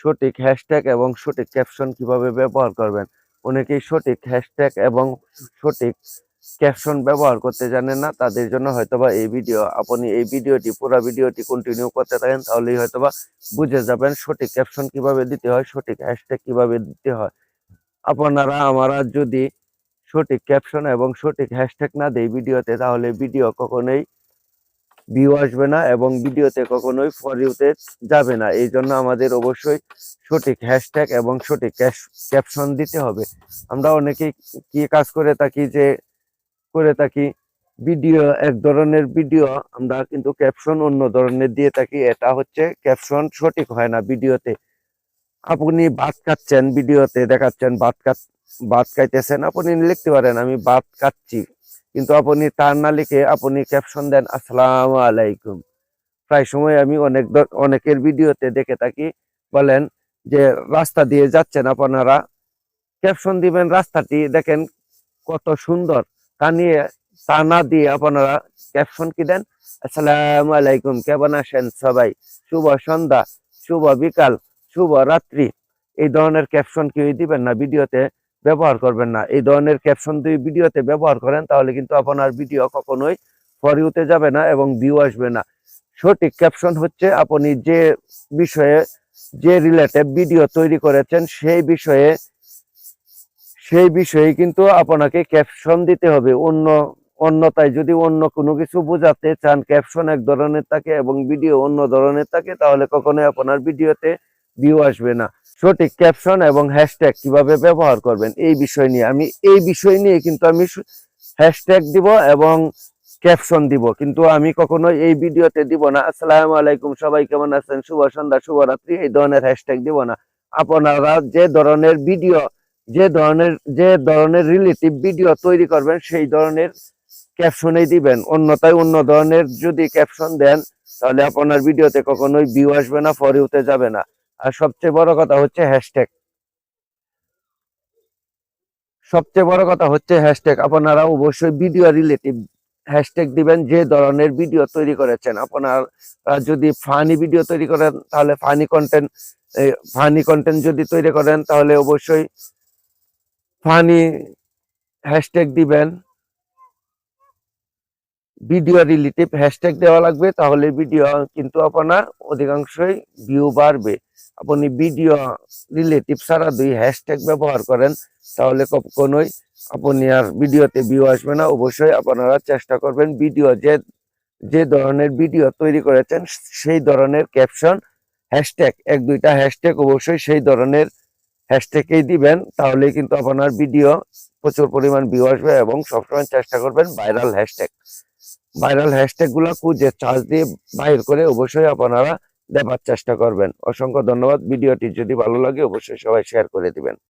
সঠিক হ্যাশট্যাগ এবং সঠিক ক্যাপশন কীভাবে ব্যবহার করবেন? অনেকেই সঠিক হ্যাশট্যাগ এবং সঠিক ক্যাপশন ব্যবহার করতে জানেন না, তাদের জন্য হয়তোবা এই ভিডিও আপনি এই ভিডিওটি পুরো ভিডিওটি কন্টিনিউ করতে থাকেন, তাহলেই হয়তোবা বুঝে যাবেন সঠিক ক্যাপশন কীভাবে দিতে হয়, সঠিক হ্যাশট্যাগ কীভাবে দিতে হয়। আপনারা, আমরা যদি সঠিক ক্যাপশন এবং সঠিক হ্যাশট্যাগ না দেই ভিডিওতে তাহলে ভিডিও কখনোই ভিউ আসবে না এবং ভিডিওতে কখনোই ফর ইউতে যাবে না। এই জন্য আমাদের অবশ্যই সঠিক হ্যাশট্যাগ এবং সঠিক ক্যাপশন দিতে হবে। আমরা অনেকেই কি কাজ করে থাকি যে, করে থাকি ভিডিও এক ধরনের ভিডিও আমরা কিন্তু ক্যাপশন অন্য ধরনের দিয়ে থাকি। এটা হচ্ছে ক্যাপশন সঠিক হয় না ভিডিওতে আপনি ভাত খাচ্ছেন ভিডিওতে দেখাচ্ছেন, ভাত খাত ভাত খাইতেছেন, আপনি লিখতে পারেন, আমি ভাত খাচ্ছি। কিন্তু আপনি তার না লিখে আপনি ক্যাপশন দেন, আসসালাম আলাইকুম। প্রায় সময় আমি অনেক অনেকের ভিডিওতে দেখে থাকি, বলেন যে রাস্তা দিয়ে যাচ্ছেন আপনারা ক্যাপশন দিবেন, রাস্তাটি দেখেন কত সুন্দর। তা নিয়ে, তা না দিয়ে আপনারা ক্যাপশন কি দেন? আসসালামু আলাইকুম, কেমন আছেন সবাই? শুভ সন্ধ্যা, শুভ বিকাল, শুভ রাত্রি। এই ধরনের ক্যাপশন কেউই দিবেন না ভিডিওতে। ব্যবহার করবেন না। এই ধরনের ক্যাপশন যদি ভিডিওতে ব্যবহার করেন, তাহলে কিন্তু আপনার ভিডিও কখনোই ফর ইউতে যাবে না এবং ভিউ আসবে না। সঠিক ক্যাপশন হচ্ছে আপনি যে বিষয়ে, যে রিলেটেড ভিডিও তৈরি করেছেন, সেই বিষয়ে সেই বিষয়ে কিন্তু আপনাকে ক্যাপশন দিতে হবে। অন্য, অন্যতায় যদি অন্য কোনো কিছু বোঝাতে চান ক্যাপশন এক ধরনের থাকে এবং ভিডিও অন্য ধরনের থাকে, তাহলে কখনোই আপনার ভিডিওতে ভিউ আসবে না। সঠিক ক্যাপশন এবং হ্যাশট্যাগ কীভাবে ব্যবহার করবেন, এই বিষয় নিয়ে। আমি এই বিষয় নিয়ে কিন্তু আমি হ্যাশট্যাগ দিব এবং ক্যাপশন দিব। কিন্তু আমি কখনো এই ভিডিওতে দিব না। আসসালামু আলাইকুম, সবাই কেমন আছেন? শুভ সন্ধ্যা শুভরাত্রি এই ধরনের হ্যাশট্যাগ দিব না। আপনারা যে ধরনের ভিডিও যে ধরনের যে ধরনের রিলেটিভ ভিডিও তৈরি করবেন, সেই ধরনের ক্যাপশনেই দিবেন। অন্যতায় অন্য ধরনের যদি ক্যাপশন দেন, তাহলে আপনার ভিডিওতে কখনোই ভিউ আসবে না ফর ইউতে যাবে না। আর সবচেয়ে বড় কথা হচ্ছে হ্যাশট্যাগ সবচেয়ে বড় কথা হচ্ছে হ্যাশট্যাগ আপনারা অবশ্যই ভিডিও রিলেটিভ হ্যাশট্যাগ দিবেন, যে ধরনের ভিডিও তৈরি করেছেন। আপনারা যদি ফানি ভিডিও তৈরি করেন, তাহলে ফানি কন্টেন্ট ফানি কন্টেন্ট যদি তৈরি করেন, তাহলে অবশ্যই ফানি হ্যাশট্যাগ দিবেন। ভিডিও রিলেটিভ হ্যাশট্যাগ দেওয়া লাগবে, তাহলে ভিডিও কিন্তু আপনার অধিকাংশই ভিউ বাড়বে। আপনি ভিডিও রিলেটিভ ছাড়া দুই হ্যাশট্যাগ ব্যবহার করেন, তাহলে কখনোই আপনি আর ভিডিওতে ভিউ আসবে না। অবশ্যই আপনারা চেষ্টা করবেন ভিডিও যে যে ধরনের ভিডিও তৈরি করেছেন, সেই ধরনের ক্যাপশন হ্যাশট্যাগ এক, দুইটা হ্যাশট্যাগ অবশ্যই সেই ধরনের হ্যাশট্যাগেই দিবেন, তাহলে কিন্তু আপনার ভিডিও প্রচুর পরিমাণ ভিউ আসবে এবং সবসময় চেষ্টা করবেন ভাইরাল হ্যাশট্যাগ ভাইরাল হ্যাশট্যাগগুলা খুঁজে চার্জ দিয়ে বাইর করে অবশ্যই আপনারা দেবার চেষ্টা করবেন। অসংখ্য ধন্যবাদ। ভিডিওটি যদি ভালো লাগে, অবশ্যই সবাই শেয়ার করে দিবেন।